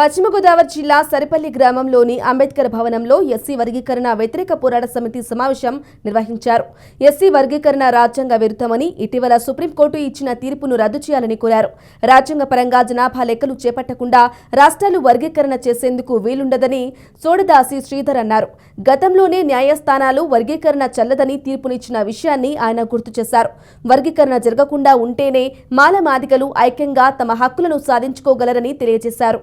పశ్చిమ గోదావరి జిల్లా సరిపల్లి గ్రామంలోని అంబేద్కర్ భవనంలో ఎస్సీ వర్గీకరణ వ్యతిరేక పోరాట సమితి సమావేశం నిర్వహించారు. ఎస్సీ వర్గీకరణ రాజ్యాంగ విరుద్ధమని ఇటీవల సుప్రీంకోర్టు ఇచ్చిన తీర్పును రద్దు చేయాలని కోరారు. రాజ్యాంగ పరంగా జనాభా లెక్కలు చేపట్టకుండా రాష్ట్రాలు వర్గీకరణ చేసేందుకు వీలుండదని సోడదాసి శ్రీధర్ అన్నారు. గతంలోనే న్యాయస్థానాలు వర్గీకరణ చల్లదని తీర్పునిచ్చిన విషయాన్ని ఆయన గుర్తు చేశారు. వర్గీకరణ జరగకుండా ఉంటేనే మాలమాదికలు ఐక్యంగా తమ హక్కులను సాధించుకోగలరని తెలియజేశారు.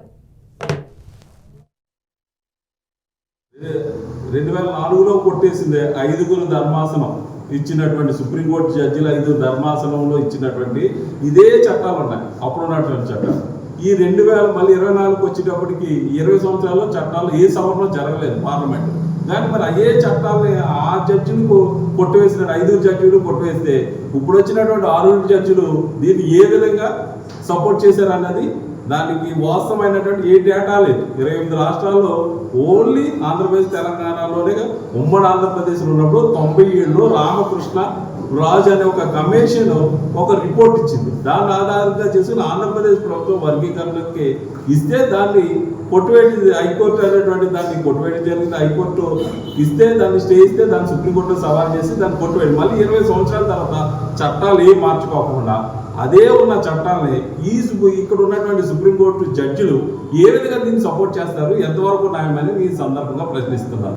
రెండు వేల నాలుగులో కొట్టేసింది ఐదుగురు ధర్మాసనం ఇచ్చినటువంటి సుప్రీంకోర్టు జడ్జిలు ఐదు ధర్మాసనంలో ఇచ్చినటువంటి ఇదే చట్టాలు ఉన్నాయి అప్పుడు ఉన్నటువంటి చట్టాలు. ఈ రెండు వేల మళ్ళీ ఇరవై నాలుగుకి వచ్చేటప్పటికి ఇరవై సంవత్సరాల్లో చట్టాలు ఏ సవరణ జరగలేదు పార్లమెంట్. కానీ మరి అయ్యే చట్టాలని ఆ జడ్జిని కొట్టివేసిన ఐదుగురు జడ్జిలు కొట్టివేస్తే ఇప్పుడు వచ్చినటువంటి ఆరుగురు జడ్జిలు దీన్ని ఏ విధంగా సపోర్ట్ చేశారన్నది దానికి వాస్తవమైనటువంటి ఏ డేటా లేదు. ఇరవై ఎనిమిది రాష్ట్రాల్లో ఓన్లీ ఆంధ్రప్రదేశ్ తెలంగాణలోనే ఉమ్మడి ఆంధ్రప్రదేశ్లో ఉన్నప్పుడు తొంభై ఏడులో రామకృష్ణ రాజు అనే ఒక కమిషన్ ఒక రిపోర్ట్ ఇచ్చింది. దాన్ని ఆధారంగా చేసుకుని ఆంధ్రప్రదేశ్ ప్రభుత్వం వర్గీకరణకి ఇస్తే దాన్ని కొట్టువేటి హైకోర్టు అనేటువంటి దాన్ని కొట్టువేటి జరిగింది. హైకోర్టు ఇస్తే దాన్ని స్టే ఇస్తే దాన్ని సుప్రీంకోర్టు సవాల్ చేసి దాన్ని కొట్టువేడి మళ్ళీ ఇరవై సంవత్సరాల తర్వాత చట్టాలు ఏం మార్చుకోకుండా అదే ఉన్న చట్టాలని ఈ ఇక్కడ ఉన్నటువంటి సుప్రీంకోర్టు జడ్జిలు ఏ విధంగా దీన్ని సపోర్ట్ చేస్తారు? ఎంతవరకు న్యాయమని ఈ సందర్భంగా ప్రశ్నిస్తున్నారు.